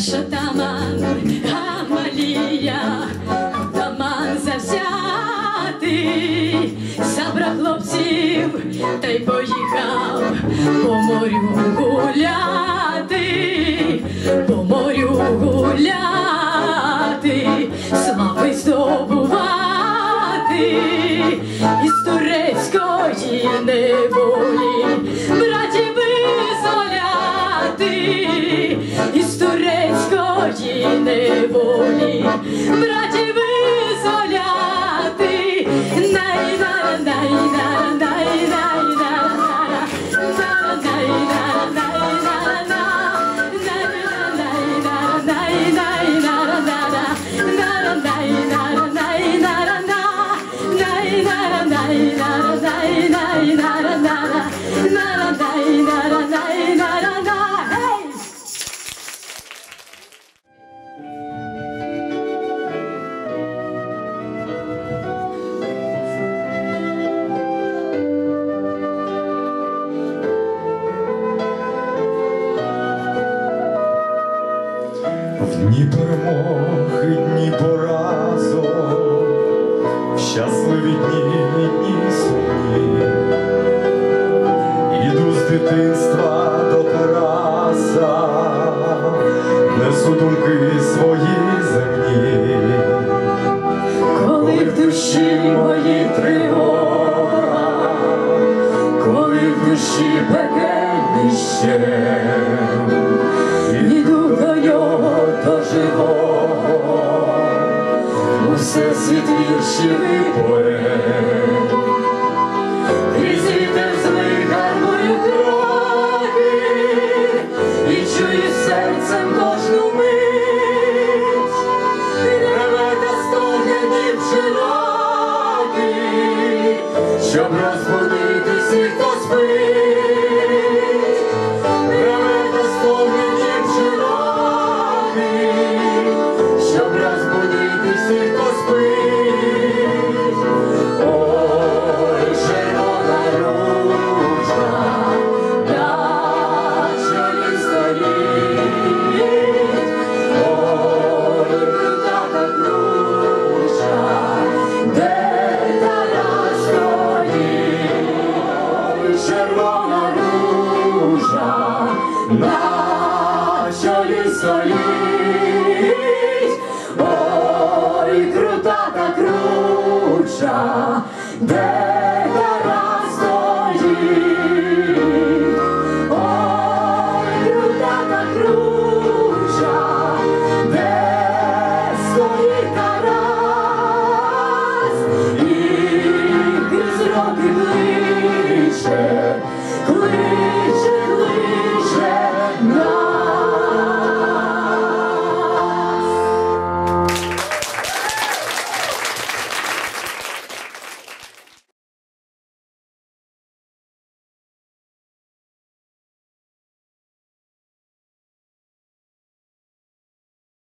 наша таман Хамалія, таман завзятий, забрав хлопців та й поїхав по морю гуляти, по морю гуляти, слави здобувати. Із турецької неволі, браті визволяти. margine bunii. Bracie в дні перемог і дні поразок, щасливі дні і дні сумні, іду з дитинства до Тараса, несу думки. цвіт віршів і.